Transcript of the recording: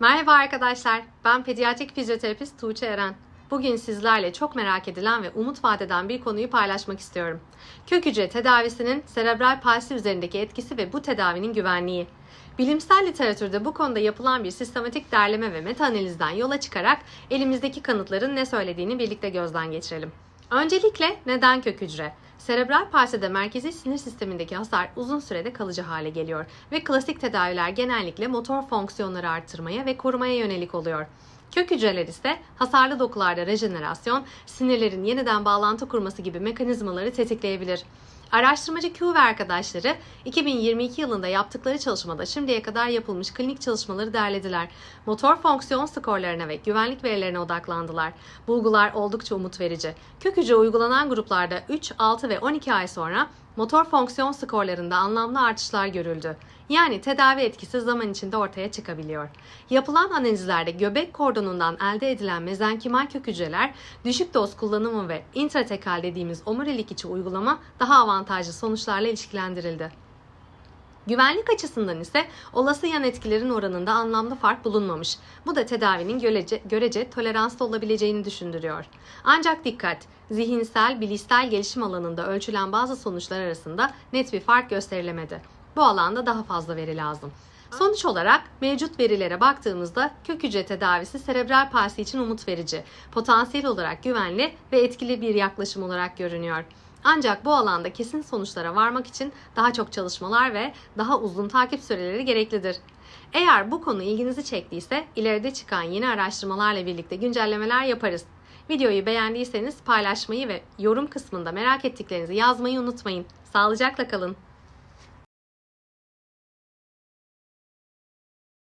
Merhaba arkadaşlar, ben pediatrik fizyoterapist Tuğçe Eren. Bugün sizlerle çok merak edilen ve umut vadeden bir konuyu paylaşmak istiyorum. Kök hücre tedavisinin serebral palsi üzerindeki etkisi ve bu tedavinin güvenliği. Bilimsel literatürde bu konuda yapılan bir sistematik derleme ve meta analizden yola çıkarak elimizdeki kanıtların ne söylediğini birlikte gözden geçirelim. Öncelikle neden kök hücre? Serebral palside merkezi sinir sistemindeki hasar uzun sürede kalıcı hale geliyor ve klasik tedaviler genellikle motor fonksiyonları arttırmaya ve korumaya yönelik oluyor. Kök hücreler ise hasarlı dokularda rejenerasyon, sinirlerin yeniden bağlantı kurması gibi mekanizmaları tetikleyebilir. Araştırmacı Q ve arkadaşları 2022 yılında yaptıkları çalışmada şimdiye kadar yapılmış klinik çalışmaları derlediler. Motor fonksiyon skorlarına ve güvenlik verilerine odaklandılar. Bulgular oldukça umut verici. Kök hücre uygulanan gruplarda 3, 6 ve 12 ay sonra motor fonksiyon skorlarında anlamlı artışlar görüldü. Yani tedavi etkisi zaman içinde ortaya çıkabiliyor. Yapılan analizlerde göbek kordonundan elde edilen mezenkimal kök hücreler düşük doz kullanımı ve intratekal dediğimiz omurilik içi uygulama daha avantajlı sonuçlarla ilişkilendirildi. Güvenlik açısından ise olası yan etkilerin oranında anlamlı fark bulunmamış. Bu da tedavinin görece, görece toleranslı olabileceğini düşündürüyor. Ancak dikkat! Zihinsel, bilişsel gelişim alanında ölçülen bazı sonuçlar arasında net bir fark gösterilemedi. Bu alanda daha fazla veri lazım. Sonuç olarak mevcut verilere baktığımızda kök hücre tedavisi serebral palsi için umut verici, potansiyel olarak güvenli ve etkili bir yaklaşım olarak görünüyor. Ancak bu alanda kesin sonuçlara varmak için daha çok çalışmalar ve daha uzun takip süreleri gereklidir. Eğer bu konu ilginizi çektiyse ileride çıkan yeni araştırmalarla birlikte güncellemeler yaparız. Videoyu beğendiyseniz paylaşmayı ve yorum kısmında merak ettiklerinizi yazmayı unutmayın. Sağlıcakla kalın.